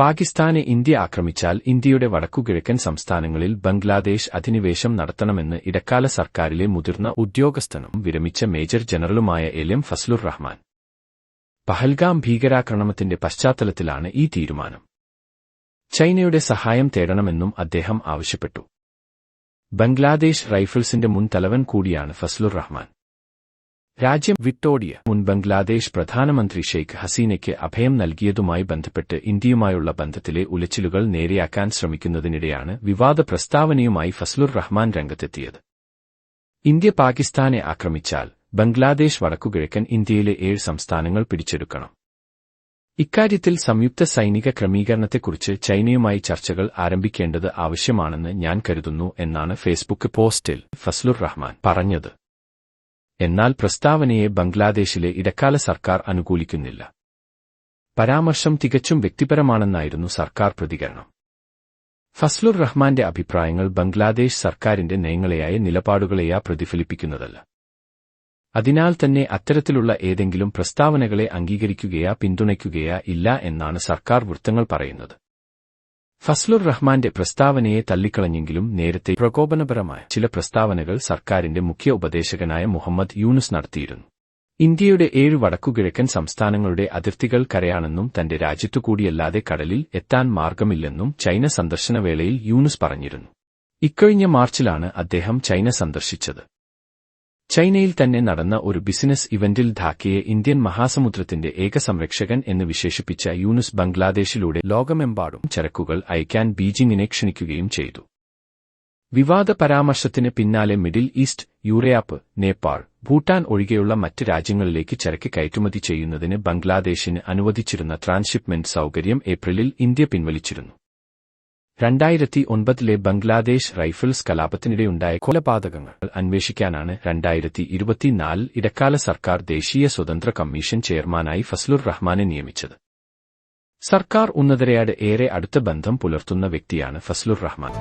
പാകിസ്ഥാനെ ഇന്ത്യ ആക്രമിച്ചാൽ ഇന്ത്യയുടെ വടക്കുകിഴക്കൻ സംസ്ഥാനങ്ങളിൽ ബംഗ്ലാദേശ് അധിനിവേശം നടത്തണമെന്ന് ഇടക്കാല സർക്കാരിലെ മുതിർന്ന ഉദ്യോഗസ്ഥനും വിരമിച്ച മേജർ ജനറലുമായ എൽ ഫസ്ലുർ റഹ്മാൻ. പഹൽഗാം ഭീകരാക്രമണത്തിന്റെ പശ്ചാത്തലത്തിലാണ് ഈ തീരുമാനം. ചൈനയുടെ സഹായം തേടണമെന്നും അദ്ദേഹം ആവശ്യപ്പെട്ടു. ബംഗ്ലാദേശ് റൈഫിൾസിന്റെ മുൻ തലവൻ കൂടിയാണ് ഫസ്ലുർ റഹ്മാൻ. രാജ്യം വിട്ടോടിയ മുൻ ബംഗ്ലാദേശ് പ്രധാനമന്ത്രി ഷെയ്ഖ് ഹസീനയ്ക്ക് അഭയം നൽകിയതുമായി ബന്ധപ്പെട്ട് ഇന്ത്യയുമായുള്ള ബന്ധത്തിലെ ഉലച്ചിലുകൾ നേരെയാക്കാൻ ശ്രമിക്കുന്നതിനിടെയാണ് വിവാദ പ്രസ്താവനയുമായി ഫസ്ലുർ റഹ്മാൻ രംഗത്തെത്തിയത്. ഇന്ത്യ പാകിസ്ഥാനെ ആക്രമിച്ചാൽ ബംഗ്ലാദേശ് വടക്കുകിഴക്കൻ ഇന്ത്യയിലെ ഏഴ് സംസ്ഥാനങ്ങൾ പിടിച്ചെടുക്കണം. ഇക്കാര്യത്തിൽ സംയുക്ത സൈനിക ക്രമീകരണത്തെക്കുറിച്ച് ചൈനയുമായി ചർച്ചകൾ ആരംഭിക്കേണ്ടത് ആവശ്യമാണെന്ന് ഞാൻ കരുതുന്നു എന്നാണ് ഫേസ്ബുക്ക് പോസ്റ്റിൽ ഫസ്ലുർ റഹ്മാൻ പറഞ്ഞത്. എന്നാൽ പ്രസ്താവനയെ ബംഗ്ലാദേശിലെ ഇടക്കാല സർക്കാർ അനുകൂലിക്കുന്നില്ല. പരാമർശം തികച്ചും വ്യക്തിപരമാണെന്നായിരുന്നു സർക്കാർ പ്രതികരണം. ഫസ്ലുർ റഹ്മാന്റെ അഭിപ്രായങ്ങൾ ബംഗ്ലാദേശ് സർക്കാരിന്റെ നയങ്ങളെയായ നിലപാടുകളെയാ പ്രതിഫലിപ്പിക്കുന്നതല്ല. അതിനാൽ തന്നെ അത്തരത്തിലുള്ള ഏതെങ്കിലും പ്രസ്താവനകളെ അംഗീകരിക്കുകയാ പിന്തുണയ്ക്കുകയാ ഇല്ല എന്നാണ് സർക്കാർ വൃത്തങ്ങൾ പറയുന്നത്. ഫസ്ലുർ റഹ്മാന്റെ പ്രസ്താവനയെ തള്ളിക്കളഞ്ഞെങ്കിലും നേരത്തെ പ്രകോപനപരമായ ചില പ്രസ്താവനകൾ സർക്കാരിന്റെ മുഖ്യ ഉപദേശകനായ മുഹമ്മദ് യൂനുസ് നടത്തിയിരുന്നു. ഇന്ത്യയുടെ ഏഴ് വടക്കുകിഴക്കൻ സംസ്ഥാനങ്ങളുടെ അതിർത്തികൾ കരയാണെന്നും തന്റെ രാജ്യത്തുകൂടിയല്ലാതെ കടലിൽ എത്താൻ മാർഗമില്ലെന്നും ചൈന സന്ദർശനവേളയിൽ യൂനുസ് പറഞ്ഞിരുന്നു. ഇക്കഴിഞ്ഞ മാർച്ചിലാണ് അദ്ദേഹം ചൈന സന്ദർശിച്ചത്. ചൈനയിൽ തന്നെ നടന്ന ഒരു ബിസിനസ് ഇവന്റിൽ ധാക്കയെ ഇന്ത്യൻ മഹാസമുദ്രത്തിന്റെ ഏക സംരക്ഷകൻ എന്ന് വിശേഷിപ്പിച്ച യൂനുസ് ബംഗ്ലാദേശിലൂടെ ലോകമെമ്പാടും ചരക്കുകൾ അയക്കാൻ ബീജിംഗിനെ ക്ഷണിക്കുകയും ചെയ്തു. വിവാദ പരാമർശത്തിന് പിന്നാലെ Middle East Europe Nepal Bhutan ഒഴികെയുള്ള മറ്റ് രാജ്യങ്ങളിലേക്ക് ചരക്ക് കയറ്റുമതി ചെയ്യുന്നതിന് ബംഗ്ലാദേശിന് അനുവദിച്ചിരുന്ന ട്രാൻസ്ഷിപ്മെന്റ് സൌകര്യം ഏപ്രിലിൽ ഇന്ത്യ പിൻവലിച്ചിരുന്നു. രണ്ടായിരത്തി ഒൻപതിലെ ബംഗ്ലാദേശ് റൈഫിൾസ് കലാപത്തിനിടെയുണ്ടായ കൊലപാതകങ്ങൾ അന്വേഷിക്കാനാണ് രണ്ടായിരത്തി ഇരുപത്തിനാലിൽ ഇടക്കാല സർക്കാർ ദേശീയ സ്വതന്ത്ര കമ്മീഷൻ ചെയർമാനായി ഫസ്ലുർ റഹ്മാനെ നിയമിച്ചത്. സർക്കാർ ഉന്നതരയാട് ഏറെ അടുത്ത ബന്ധം പുലർത്തുന്ന വ്യക്തിയാണ് ഫസ്ലുർ റഹ്മാൻ.